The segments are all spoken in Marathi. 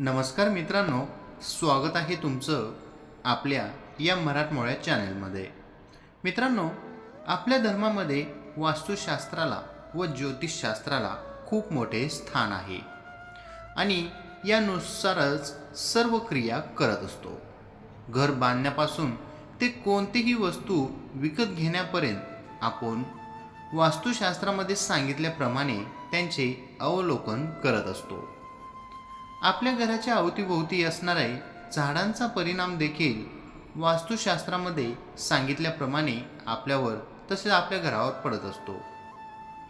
नमस्कार मित्रांनो स्वागत आहे तुमचं आपल्या या मराठमोळ्या चॅनलमध्ये. मित्रांनो आपल्या धर्मामध्ये वास्तुशास्त्राला व ज्योतिषशास्त्राला खूप मोठे स्थान आहे आणि यानुसारच सर्व क्रिया करत असतो. घर बांधण्यापासून ते कोणतीही वस्तू विकत घेण्यापर्यंत आपण वास्तुशास्त्रामध्ये सांगितल्याप्रमाणे त्यांचे अवलोकन करत असतो. आपल्या घराच्या अवतीभोवती असणाऱ्या झाडांचा परिणाम देखील वास्तुशास्त्रामध्ये सांगितल्याप्रमाणे आपल्यावर तसेच आपल्या घरावर पडत असतो.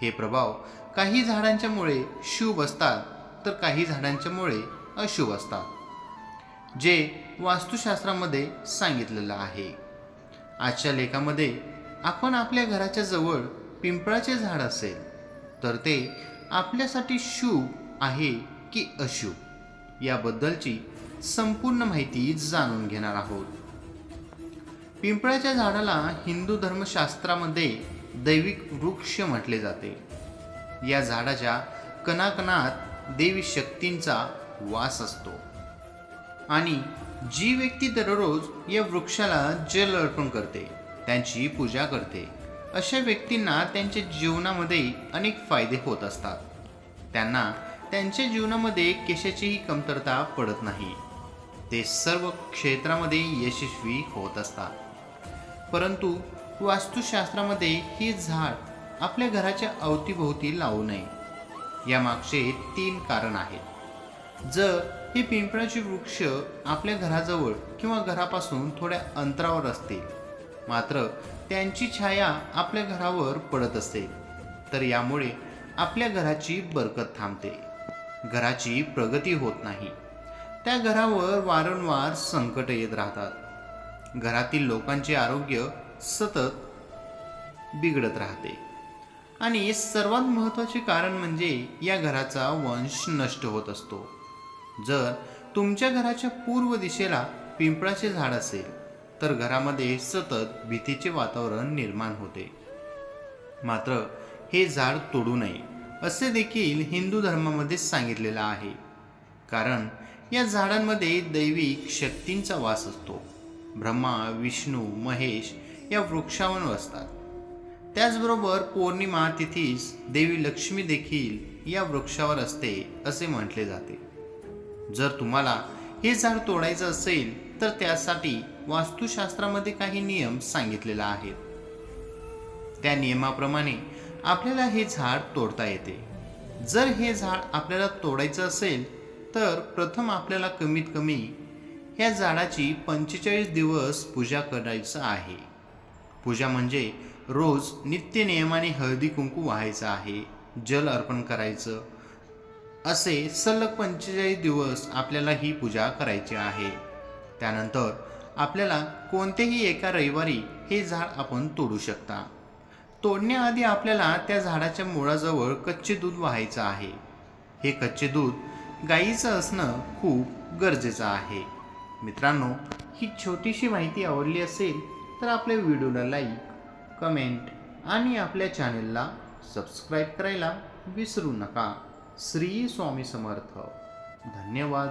हे प्रभाव काही झाडांच्यामुळे शुभ असतात तर काही झाडांच्यामुळे अशुभ असतात जे वास्तुशास्त्रामध्ये सांगितलेलं आहे. आजच्या लेखामध्ये आपण आपल्या घराच्या जवळ पिंपळाचे झाड असेल तर ते आपल्यासाठी शुभ आहे की अशुभ? याबद्दलची संपूर्ण माहिती जाणून घेणार आहोत. पिंपळाच्या झाडाला हिंदू धर्मशास्त्रामध्ये दैविक वृक्ष म्हटले जाते. या झाडाच्या कणाकणात देवी शक्तींचा वास असतो. आणि जी व्यक्ती दररोज या वृक्षाला जल अर्पण करते त्यांची पूजा करते अशा व्यक्तींना त्यांच्या जीवनामध्ये अनेक फायदे होत असतात. त्यांना त्यांच्या जीवनामध्ये केशाचीही कमतरता पडत नाही. ते सर्व क्षेत्रामध्ये यशस्वी होत असतात. परंतु वास्तुशास्त्रामध्ये हे झाड आपल्या घराच्या अवतीभोवती लावू नये. यामागचे तीन कारण आहेत. जर हे पिंपळाचे वृक्ष आपल्या घराजवळ किंवा घरापासून थोड्या अंतरावर असतील मात्र त्यांची छाया आपल्या घरावर पडत असेल तर यामुळे आपल्या घराची बरकत थांबते. घराची प्रगती होत नाही. त्या घरावर वारंवार संकट येत राहतात. घरातील लोकांचे आरोग्य सतत बिघडत राहते. आणि सर्वात महत्त्वाचे कारण म्हणजे या घराचा वंश नष्ट होत असतो. जर तुमच्या घराच्या पूर्व दिशेला पिंपळाचे झाड असेल तर घरामध्ये सतत भीतीचे वातावरण निर्माण होते. मात्र हे झाड तोडू नये. असे देखील हिंदू धर्मामध्ये सांगितलेलं आहे. कारण या झाडांमध्ये दैविक शक्तींचा वास असतो. ब्रह्मा विष्णू महेश या वृक्षावर असतात. त्याचबरोबर पौर्णिमा तिथीस देवी लक्ष्मी देखील या वृक्षावर असते असे म्हटले जाते. जर तुम्हाला हे झाड तोडायचं असेल तर त्यासाठी वास्तुशास्त्रामध्ये काही नियम सांगितलेले आहेत. त्या नियमाप्रमाणे आपल्याला हे झाड तोडता येते. जर हे झाड आपल्याला तोडायचं असेल तर प्रथम आपल्याला कमीत कमी या झाडाची पंचेचाळीस दिवस पूजा करायचं आहे. पूजा म्हणजे रोज नित्य नियमाने हळदी कुंकू व्हायचं आहे जल अर्पण करायचं. असे सलग पंचेचाळीस दिवस आपल्याला ही पूजा करायची आहे. त्यानंतर आपल्याला कोणतेही एका रविवारी हे झाड आपण तोडू शकता. तोडण्याआधी आपल्याला त्या झाडाच्या मुळाजवळ कच्चे दूध व्हायचं आहे. हे कच्चे दूध गाईचं असणं खूप गरजेचं आहे. मित्रांनो ही छोटीशी माहिती आवडली असेल तर आपल्या व्हिडिओला लाईक कमेंट आणि आपल्या चॅनेलला सबस्क्राईब करायला विसरू नका. श्री स्वामी समर्थ. धन्यवाद.